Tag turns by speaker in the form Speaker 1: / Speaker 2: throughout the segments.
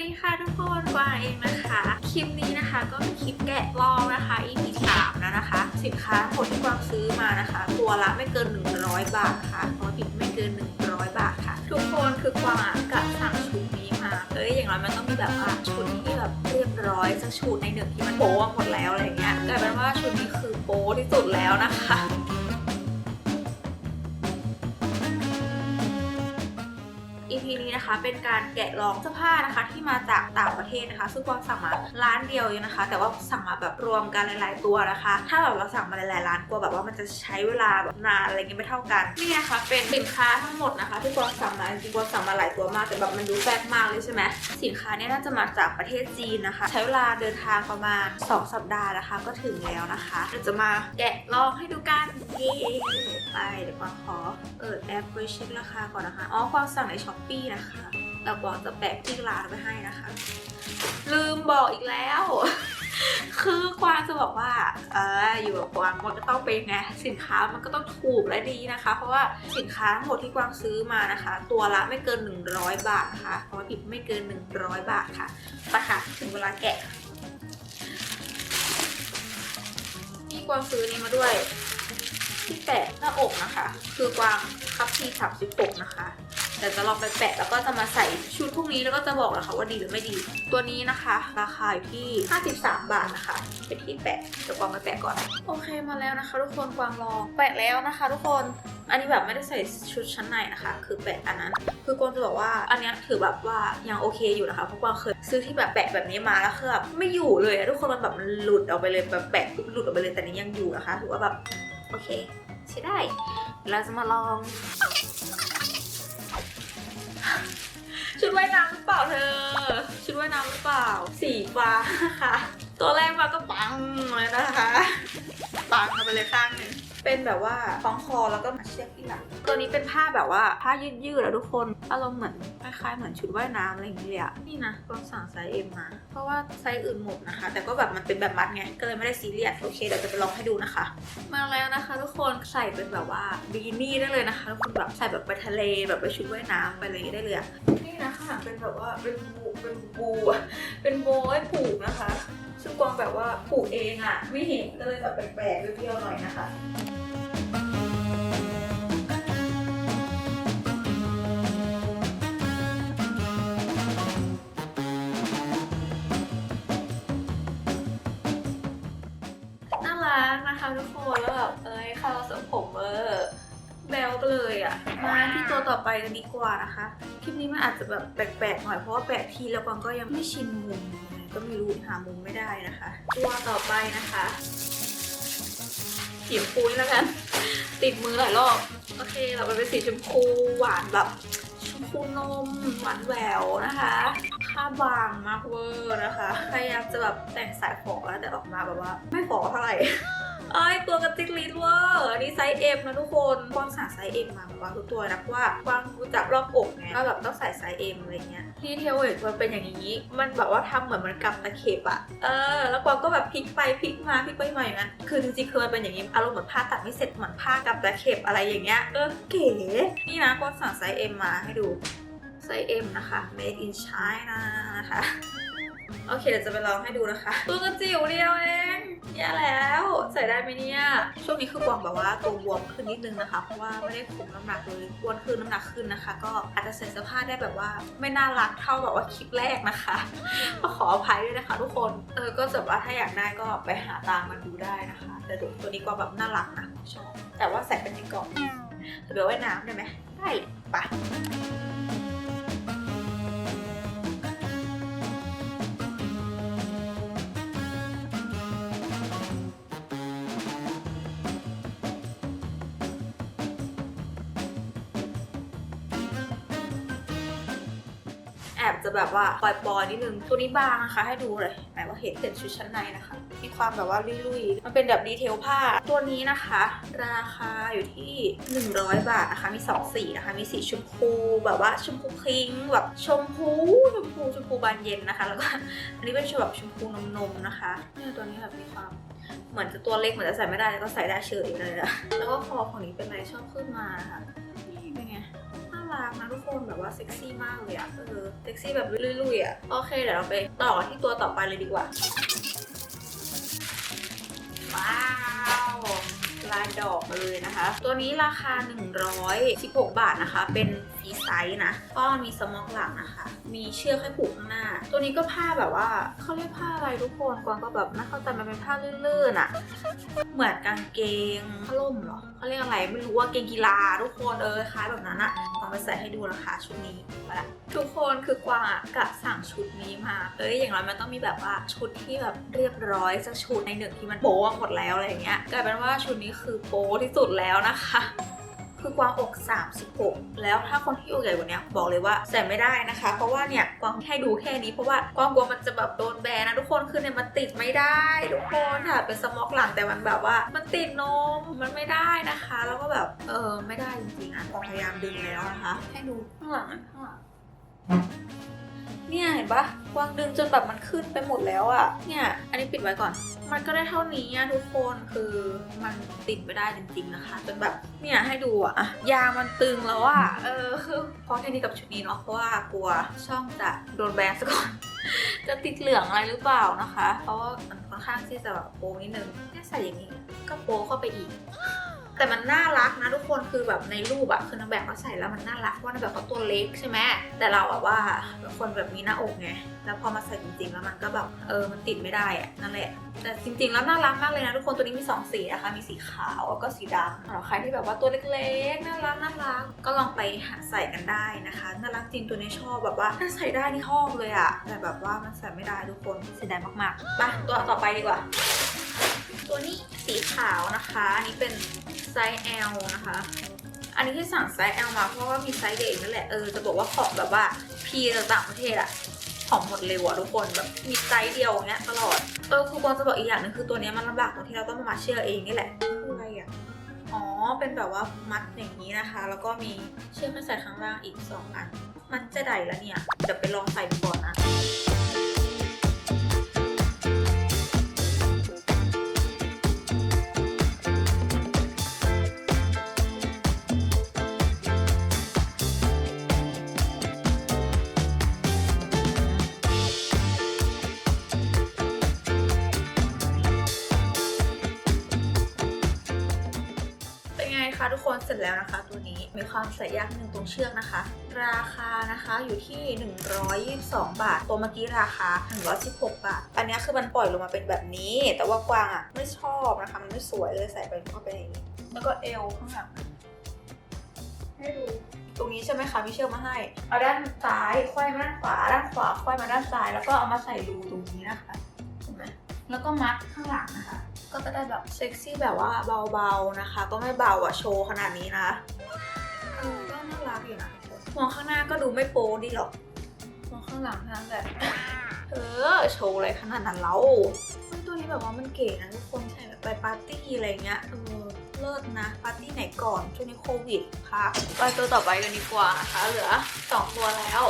Speaker 1: ดีค่ะทุกคนกวางเองนะคะ คลิปนี้นะคะ ก็เป็นคลิปแกะลอกนะคะ EP 3แล้วนะคะ สินค้าทั้งหมดที่กวางซื้อมานะคะ ตัวละไม่เกิน 100 บาทค่ะเพราะผิดไม่เกิน 100 บาทค่ะ ทุกคนคือกวางอะกะสั่งชุดนี้มาเอ้ยอย่างน้อยมันต้องมีแบบว่าชุดที่แบบเรียบร้อยสักชุดในหนึ่งที่มันโป๊ะหมดแล้วอะไรเงี้ยกลายเป็นว่าชุดนี้คือโป๊ที่สุดแล้วนะคะ เป็นการแกะลองเสื้อผ้านะคะ ที่มาจากต่างประเทศนะคะ ซึ่งกวางสั่งมาร้านเดียวนะคะ แต่ว่าสั่งมาแบบรวมกันหลาย ๆ ตัวนะคะ ถ้าแบบเราสั่งมาหลายๆร้าน กลัวแบบว่ามันจะใช้เวลาแบบนานอะไรเงี้ยไม่เท่ากันนี่นะคะเป็นสินค้าทั้งหมดนะคะ ที่กวางสั่งมาจริงกวางสั่งมาหลายตัวมากแต่แบบมันดูแปลกมากเลยใช่ไหมสินค้าเนี่ยน่าจะมาจากประเทศจีนนะคะ ใช้เวลาเดินทางประมาณ 2 สัปดาห์นะคะ ก็ถึงแล้วนะคะเดี๋ยวจะมาแกะลองให้ดูกันเย้ไปเดี๋ยวกวางขอเปิดแอปไว้เช็คราคาก่อนนะคะอ๋อกวางสั่งในช้อปปีนะคะแล้วกวางจะแปะที่ร้านไว้ให้นะคะ ลืมบอกอีกแล้วางจะบอกว่าเอออยู่กับกวางมันก็ต้องเป็นไงสินค้ามันก็ต้องถูกและดีนะคะ เพราะว่าสินค้าทั้งหมดที่กวางซื้อมานะคะ ตัวละไม่เกิน 100 บาทค่ะเพราะว่าผิดไม่เกิน 100 บาทค่ะไปค่ะถึงเวลาแกะนี่กวางซื้อนี้มาด้วยที่แปะหน้าอกนะคะ คือกวางคัพที36นะคะ แต่จะลองไปแปะแล้วก็จะมาใส่ชุดพวกนี้แล้วก็จะบอกนะคะว่าดีหรือไม่ดี ตัวนี้นะคะ ราคาอยู่ที่ 53 บาทนะคะ เป็นที่แปะเดี๋ยวกวางไปแปะก่อน โอเคมาแล้วนะคะ ทุกคนกวางลองแปะแล้วนะคะ ทุกคนอันนี้แบบไม่ได้ใส่ชุดชั้นในนะคะ คือแปะอันนั้น คือกวางจะบอกว่าอันนี้ถือแบบว่ายังโอเคอยู่นะคะเพราะกวางเคยซื้อที่แบบแปะแบบนี้มาแล้วคือแบบไม่อยู่เลยทุกคนมันแบบมันหลุดออกไปเลยแบบแปะปุ๊บหลุดออกไปเลยแต่นี้ยังอยู่นะคะถือว่าแบบโอเคใช้ได้เราจะมาลอง ชุดว่ายน้ำหรือเปล่าเธอ ชุดว่ายน้ำหรือเปล่า สีฟ้าค่ะ ตัวแรกมาก็ปังเลยนะคะ ปังเอาไปเลยข้างหนึง เป็นแบบว่าคล้องคอแล้วก็มาเชือกที่หลังตัวนี้เป็นผ้าแบบว่าผ้ายืดๆอะทุกคนอารมณ์เหมือนคล้ายๆเหมือนชุดว่ายน้ำอะไรอย่างเงี้ยเลยอะนี่นะก็สั่งไซส์เอ็มมา เพราะว่าไซส์อื่นหมดนะคะ แต่ก็แบบมันเป็นแบบมัดไงก็เลยไม่ได้ซีเรียสโอเคเดี๋ยวจะไปลองให้ดูนะคะ มาแล้วนะคะทุกคนใส่เป็นแบบว่าบิกินี่ได้เลยนะคะทุกคนแบบใส่แบบไปทะเลแบบไปชุดว่ายน้ำไปอะไรอย่างงี้ได้เลยอะนี่นะข้างหลังเป็นแบบว่าเป็นบูเป็นบูเป็นโบให้ผูกนะคะ ซึ่งกวางแบบว่าผูกเองอะไม่เห็นก็เลยแบบแปลกๆเปรี้ยวๆหน่อยนะคะน่ารักนะคะทุกคนแล้วแบบเอ้ยเข้าทรงผมเออแบลไปเลยอะ่ะ มาที่ตัวต่อไปกันดีกว่านะคะ คลิปนี้มันอาจจะแบบแปลกๆหน่อยเพราะว่าแปะทีแล้วกวางก็ยังไม่ชินมุม ก็ไม่รู้หามุมไม่ได้นะคะ ตัวต่อไปนะคะสีชมพูนี่แล้วกัน ติดมือหลายรอบโอเคเราไปเป็นสีชมพูหวานแบบชมพูนมหวานแหววนะคะค่าบางมากเวอร์นะคะพยายามจะแบบแต่งสายฝอแล้วแต่ออกมาแบบว่า ไม่ฝอเท่าไหร่ เอ้ยตัวกระติกลิดเวอร์อันนี้ไซส์ M นะทุกคนกวางสั่งไซส์ M มาแบบว่าทุกตัวนะเพราะว่ากวางรู้จักรอบอกไงว่าแบบต้องใส่ไซส์ M อะไรเงี้ยที่เทลเวทมันเป็นอย่างนี้ มันแบบว่าทำเหมือนมันกำตะเข็บอะเออ แล้วกวางก็แบบพลิกไปพลิกมาพลิกไปมาอย่างนั้นคือจริงๆคือมันเป็นอย่างนี้อารมณ์เหมือนผ้าตัดไม่เสร็จเหมือนผ้ากำตะเข็บอะไรอย่างเงี้ยเออเก๋นี่นะกวางสั่งไซส์ M มาให้ดูไซส์ M นะคะ made in China นะคะ โอเคเดี๋ยวจะไปลองให้ดูนะคะตัวกระจิ๋วเดียวเองแย่แล้ว ใส่ได้ไหมเนี่ย ช่วงนี้คือกวางแบบว่าตัวบวมขึ้นนิดนึงนะคะ เพราะว่าไม่ได้คุมน้ำหนักเลยอ้วนขึ้นน้ำหนักขึ้นนะคะ ก็อาจจะใส่เสื้อผ้าได้แบบว่า ไม่น่ารักเท่าแบบว่าคลิปแรกนะคะก็ขออภัยด้วยนะคะ ทุกคนเออก็จะว่าถ้าอยากได้ก็ไปหาตามมันดูได้นะคะ แต่ตัวนี้ก็แบบน่ารักนะชอบแต่ว่าใส่เป็นในกล่องเดี๋ยวไว้น้ำได้ไหมได้เลยไป แอบจะแบบว่าปล่อยๆนิดนึง ตัวนี้บางนะคะ ให้ดูเลยหมายว่าเห็นเห็นชุดชั้นในนะคะ มีความแบบว่าลุยๆ มันเป็นแบบดีเทลผ้า ตัวนี้นะคะ ราคาอยู่ที่ 100 บาทนะคะ มี 2 สีนะคะ มีสีชมพูแบบว่าชมพูพิงแบบชมพูชมพูชมพูบานเย็นนะคะ แล้วก็อันนี้เป็นชมแบบชมพูนมๆนะคะเนี่ยตัวนี้แบบมีความเหมือนจะตัวเล็กเหมือนจะใส่ไม่ได้แต่ก็ใส่ได้เฉยเลยนะแล้วก็คอของนี้เป็นอะไรชอบขึ้นมาค่ะนี่เว่าเซ็กซี่มากเลยอะเออเซ็กซี่แบบลุยๆอะโอเคเดี๋ยวเราไปต่อที่ตัวต่อไปเลยดีกว่า ว้าวลายดอกมาเลยนะคะ ตัวนี้ราคา 116 บาทนะคะ เป็นฟรีไซส์นะ ก็มีสมอกหลังนะคะ มีเชือกให้ผูกข้างหน้า ตัวนี้ก็ผ้าแบบว่าเขาเรียกผ้าอะไรทุกคนกวางก็แบบไม่เข้าใจมันเป็นผ้าลื่นๆอะเหมือนกางเกงผ้าล่มเหรอเขาเรียกอะไรไม่รู้ว่าเกงกีฬาทุกคนเออคล้ายแบบนั้นอะลองไปใส่ให้ดูนะคะชุดนี้มาละทุกคนคือกวางอะกะสั่งชุดนี้มาเอ้ยอย่างน้อยมันต้องมีแบบว่าชุดที่แบบเรียบร้อยสักชุดในหนึ่งที่มันโป๊ะหมดแล้วอะไรเงี้ยกลายเป็นว่าชุดนี้คือโป๊ที่สุดแล้วนะคะ คือกวางอก 36 แล้วถ้าคนที่อกใหญ่กว่านี้บอกเลยว่าใส่ไม่ได้นะคะ เพราะว่าเนี่ยกวางให้ดูแค่นี้เพราะว่ากวางกลัวมันจะแบบโดนแบนนะทุกคนคือเนี่ยมันติดไม่ได้ทุกคนค่ะเป็นสมอกหลังแต่มันแบบว่า มันติดนมมันไม่ได้นะคะ แล้วก็แบบเออไม่ได้จริงๆอะกวางพยายามดึงแล้วนะคะ ให้ดูข้างหลังนข้างหลัง ห็นปะกวางดึงจนแบบมันขึ้นไปหมดแล้วอะเนี่ย อันนี้ปิดไว้ก่อน มันก็ได้เท่านี้อะทุกคนคือมันติดไม่ได้จริงๆนะคะจนแบบเนี่ยให้ดูอะอะยางมันตึงแล้วอะเออเพราะแค่นี้กับชุดนี้เนาะเพราะว่ากลัวช่องจะโดนแบนซะก่อน จะติดเหลืองอะไรหรือเปล่านะคะ เพราะว่ามันค่อนข้างที่จะแบบโป๊นิดนึงแค่ใส่อย่างนี้ก็โป๊เข้าไปอีก แต่มันน่ารักนะทุกคนคือแบบในรูปอะคือนางแบบเขาใส่แล้วมันน่ารักเพราะนางแบบเขาตัวเล็กใช่ไหมแต่เราอะว่าเป็นคนแบบมีหน้าอกไงแล้วพอมาใส่จริงๆแล้วมันก็แบบเออมันติดไม่ได้อะนั่นแหละแต่จริงๆแล้วน่ารักมากเลยนะทุกคนตัวนี้มีสองสีนะคะมีสีขาวแล้วก็สีดำสำหรับใครที่แบบว่าตัวเล็กๆน่ารักน่ารักก็ลองไปหาใส่กันได้นะคะน่ารักจริงตัวนี้ชอบแบบว่าถ้าใส่ได้นี่ชอบเลยอะแต่แบบว่ามันใส่ไม่ได้ทุกคนเสียดายมากๆไปตัวต่อไปดีกว่า ตัวนี้สีขาวนะคะ อันนี้เป็นไซส์ L นะคะ อันนี้ที่สั่งไซส์ L มาเพราะว่ามีไซส์เด็กนั่นแหละ เออ จะบอกว่าของแบบว่า P จากต่างประเทศอะของหมดเร็วอะทุกคนแบบมีไซส์เดียวอย่างเงี้ยตลอด เออคือกวางจะบอกอีกอย่างหนึงคือตัวเนี้ยมันลำบากตรงที่เราต้องมาเชื่อกเองนี่แหละคืออะไรอะอ๋อ เป็นแบบว่ามัดอย่างนี้นะคะ แล้วก็มีเชือกให้ใส่ข้างล่างอีกสองอัน มันจะได้แล้วเนี่ย เดี๋ยวไปลองใส่ดูก่อนนะ นไงคะ ทุกคนเสร็จแล้วนะคะ ตัวนี้มีความใส่ยากนิดนึงตรงเชือกนะคะ ราคานะคะอยู่ที่ 122 บาท ตัวเมื่อกี้ราคา 116 บาท อันนี้คือมันปล่อยลงมาเป็นแบบนี้ แต่ว่ากวางอะไม่ชอบนะคะ มันไม่สวยเลยใส่ไปเข้าไปอย่างนี้ แล้วก็เอวข้างหลังให้ดูตรงนี้ใช่ไหมคะมีเชือกมาให้ เอาด้านซ้ายค่อยมาด้านขวา ด้านขวาค่อยมาด้านซ้าย แล้วก็เอามาใส่รูตรงนี้นะคะเห็นไหมแล้วก็มัดข้างหลังนะคะ ก็จะได้แบบเซ็กซี่แบบว่าเบาๆนะคะ ก็ไม่เบาอะโชว์ขนาดนี้นะเออก็น่ารักอยู่นะมองข้างหน้าก็ดูไม่โป๊ดีหรอกมองข้างหลังน่านั้นแหละเออโชว์อะไรขนาดนั้นเล่าตัวนี้แบบว่ามันเก๋นะทุกคนใส่แบบไปปาร์ตี้อะไรเงี้ยเออเลิศนะปาร์ตี้ไหนก่อนช่วงนี้โควิดพักไปตัวต่อไปกันดีกว่านะคะเหลือสองตัวแล้ว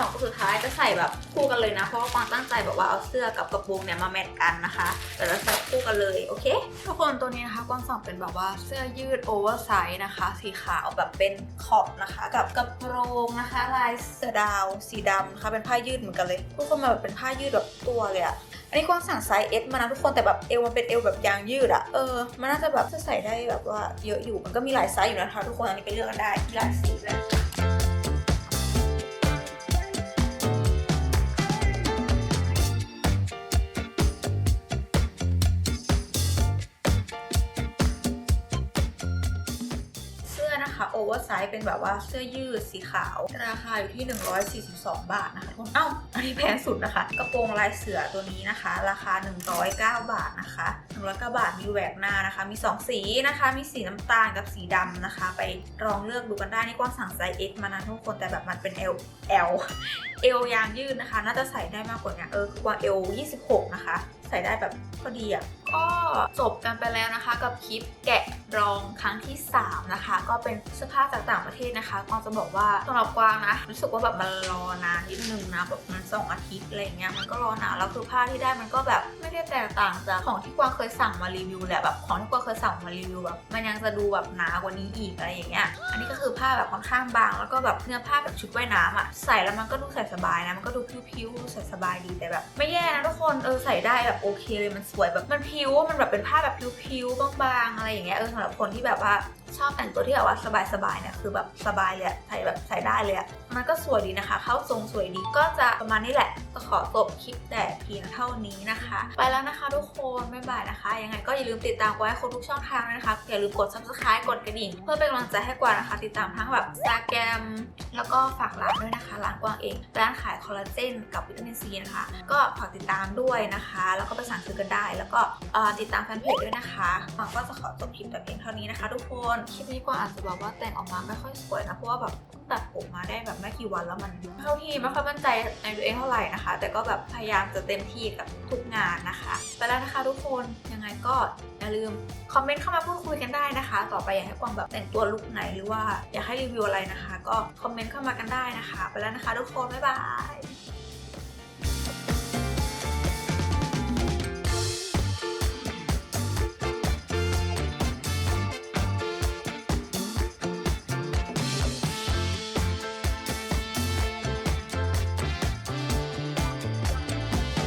Speaker 1: สองตัวสุดท้ายจะใส่แบบคู่กันเลยนะ เพราะว่าปางตั้งใจแบบว่าเอาเสื้อกับกระโปรงเนี่ยมาแมทกันนะคะเดี๋ยวเราใส่คู่กันเลยโอเคทุกคนตัวนี้นะคะกวางสั่งเป็นแบบว่าเสื้อยืดโอเวอร์ไซส์นะคะ สีขาวแบบเป็นขอบนะคะ กับกระโปรงนะคะ ลายเสือดาวสีดำนะคะเป็นผ้ายืดเหมือนกันเลยทุกคนมาแบบเป็นผ้ายืดแบบตัวเลยอะอันนี้กวางสั่งไซส์ S มานะทุกคนแต่แบบเอวมันเป็นเอวแบบยางยืดอะเออมันน่าจะแบบจะใส่ได้แบบว่าเยอะอยู่มันก็มีหลายไซส์อยู่นะคะทุกคนอันนี้ไปเลือกกันได้มีหลายสีเลย วอร์ไซส์เป็นแบบว่าเสื้อยืดสีขาว ราคาอยู่ที่ 142 บาทนะคะทุกคนเอ้าอันนี้แพงสุดนะคะ กระโปรงลายเสือตัวนี้นะคะ ราคา 109 บาทนะคะ109บาทมีแหวกหน้านะคะ มี 2 สีนะคะ มีสีน้ำตาลกับสีดำนะคะ ไปลองเลือกดูกันได้นี่กว้างสั่งไซส์ X มานะทุกคนแต่แบบมันเป็น L L เอวยางยืดนะคะ น่าจะใส่ได้มากกว่านี้เออคือกว่าเอล26 นะคะ ใส่ได้แบบพอดีอะก็จบกันไปแล้วนะคะกับคลิปแกะรองครั้งที่ 3 นะคะ ก็เป็นเสื้อผ้าจากต่างประเทศนะคะกวางจะบอกว่าสำหรับกวางนะ รู้สึกว่าแบบมันรอนานนิดนึงนะแบบมันสองอาทิตย์อะไรเงี้ยมันก็รอนานแล้วคือผ้าที่ได้มันก็แบบไม่ได้แตกต่างจากของที่กวางเคยสั่งมารีวิวแหละแบบของที่กวางเคยสั่งมารีวิวแบบมันยังจะดูแบบหนากว่านี้อีกอะไรอย่างเงี้ยอันนี้ก็คือผ้าแบบค่อนข้างบาง แล้วก็แบบเนื้อผ้าแบบชุดว่ายน้ำอะใส่แล้วมันก็ดูใส่สบายนะมันก็ดูพิ้วๆใส่สบายดีแต่แบบ ไม่แย่นะทุกคนเออใส่ได้แบบโอเคเลยมันสวยแบบมันพิวมันแบบเป็นผ้าแบบพิวๆบางๆ อะไรอย่างเงี้ยเออสำหรับคนที่แบบว่า ชอบแต่งตัวที่แบบว่าสบายๆเนี่ยคือแบบสบายเลยใส่แบบใส่ได้เลยอะมันก็สวยดีนะคะ เข้าทรงสวยดีก็จะประมาณนี้แหละก็ขอจบคลิปแต่เพียงเท่านี้นะคะ ไปแล้วนะคะทุกคนบ๊ายบายนะคะยังไงก็อย่าลืมติดตามกวางให้ครบทุกช่องทางนะคะอย่าลืมกด subscribe กดกระดิ่ง เพื่อเป็นกำลังใจให้กวางนะคะ ติดตามทั้งแบบ Instagram แล้วก็ฝากร้านด้วยนะคะร้านกวางเองร้านขายคอลลาเจนกับวิตามินซีนะคะ ก็ฝากติดตามด้วยนะคะ แล้วก็ไปสั่งซื้อกันได้ แล้วก็ติดตามแฟนเพจด้วยนะคะกวางก็จะขอจบคลิปแต่เพียงเท่านี้นะคะ ทุกคนคลิปนี้กวาอาจจะแบบว่าแต่งออกมาไม่ค่อยสวยนะ เพราะว่าแบบตัดผมมาได้แบบไม่กี่วันแล้วมันไม่เข้าที่ไม่ค่อยมั่นใจในตัวเองเท่าไหร่นะคะ แต่ก็แบบพยายามจะเต็มที่กับทุกงานนะคะ ไปแล้วนะคะทุกคนยังไงก็อย่าลืมคอมเมนต์เข้ามาพูดคุยกันได้นะคะ ต่อไปอยากให้กวางแบบแต่งตัวลุคไหนหรือว่าอยากให้รีวิวอะไรนะคะ ก็คอมเมนต์เข้ามากันได้นะคะ ไปแล้วนะคะทุกคนบ๊ายบาย